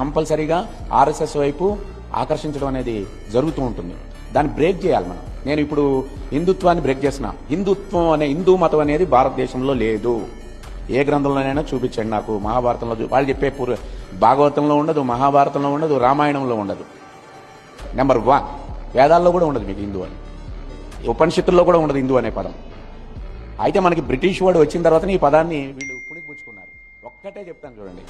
కంపల్సరీగా ఆర్ఎస్ఎస్ వైపు ఆకర్షించడం అనేది జరుగుతూ ఉంటుంది. దాన్ని బ్రేక్ చేయాలి మనం. నేను ఇప్పుడు హిందుత్వాన్ని బ్రేక్ చేసిన. హిందుత్వం అనే హిందూ మతం అనేది భారతదేశంలో లేదు. ఏ గ్రంథంలోనైనా చూపించండి నాకు. మహాభారతంలో వాళ్ళు చెప్పే పూర్వ భాగవతంలో ఉండదు మహాభారతంలో ఉండదు రామాయణంలో ఉండదు. నెంబర్ వన్ వేదాల్లో కూడా ఉండదు మీకు హిందూ అని. ఉపనిషత్తుల్లో కూడా ఉండదు హిందూ అనే పదం. అయితే మనకి బ్రిటిష్ వాడు వచ్చిన తర్వాత ఈ పదాన్ని వీళ్ళు పుణిపుచ్చుకున్నారు ఒక్కటే చెప్తాను చూడండి.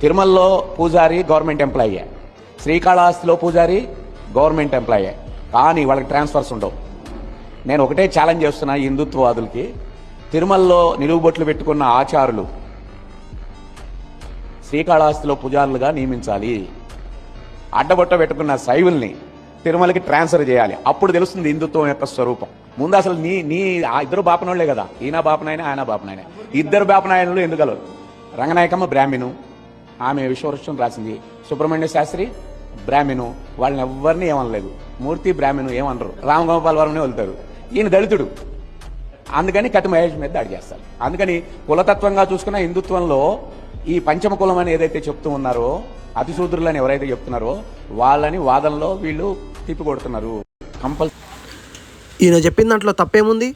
తిరుమలలో పూజారి గవర్నమెంట్ ఎంప్లాయీ. శ్రీకాళహస్తిలో పూజారి గవర్నమెంట్ ఎంప్లాయీ. కానీ వాళ్ళకి ట్రాన్స్ఫర్స్ ఉండవు. నేను ఒకటే ఛాలెంజ్ చేస్తున్నా హిందుత్వవాదులకి. తిరుమలలో నిలువుబొట్లు పెట్టుకున్న ఆచారులు శ్రీకాళహస్తిలో పూజారులుగా నియమించాలి. అడ్డబొట్ట పెట్టుకున్న శైవుల్ని తిరుమలకి ట్రాన్స్ఫర్ చేయాలి. అప్పుడు తెలుస్తుంది హిందుత్వం యొక్క స్వరూపం. ముందు అసలు నీ నీ ఆ ఇద్దరు బాపనోళ్ళే కదా. ఈయన బాపనాయన ఆయన బాపనాయన. ఇద్దరు బాపనాయనలు ఎందుకలరు రంగనాయకమ్మ బ్రాహ్మణు ఆమె విశ్వవృక్షం రాసింది. సుబ్రహ్మణ్య శాస్త్రి బ్రాహ్మణు. వాళ్ళని ఎవ్వరిని ఏమనలేదు. మూర్తి బ్రాహ్మణు ఏమనరు. రామగోపాల్ వర్మనే వెళ్తారు ఈయన దళితుడు. అందుకని కటి మహేష్ మీద దాడి చేస్తారు. అందుకని కులతత్వంగా చూసుకున్న హిందుత్వంలో ఈ పంచమ కులం అని ఏదైతే చెప్తూ ఉన్నారో అతిశూద్రులని ఎవరైతే చెప్తున్నారో వాళ్ళని వాదనలో వీళ్ళు తిప్పికొడుతున్నారు. కంపల్ ఈయన చెప్పిన దాంట్లో తప్పేముంది?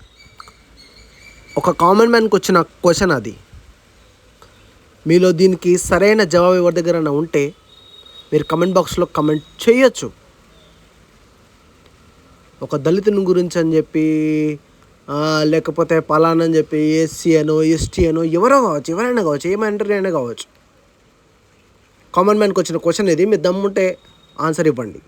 ఒక కామన్ మ్యాన్కి వచ్చిన క్వశ్చన్ అది. మీలో దీనికి సరైన జవాబు ఎవరి దగ్గర ఉంటే మీరు కమెంట్ బాక్స్లో కమెంట్ చేయొచ్చు. ఒక దళితుని గురించి అని చెప్పి లేకపోతే పలానని అని చెప్పి ఎస్సీ అనో ఎస్టీ అనో ఎవరో కావచ్చు ఎవరైనా కావచ్చు ఏమంటారు అయినా కావచ్చు. కామన్ మ్యాన్కి వచ్చిన క్వశ్చన్ ఇది మీరు దమ్ముంటే ఆన్సర్ ఇవ్వండి.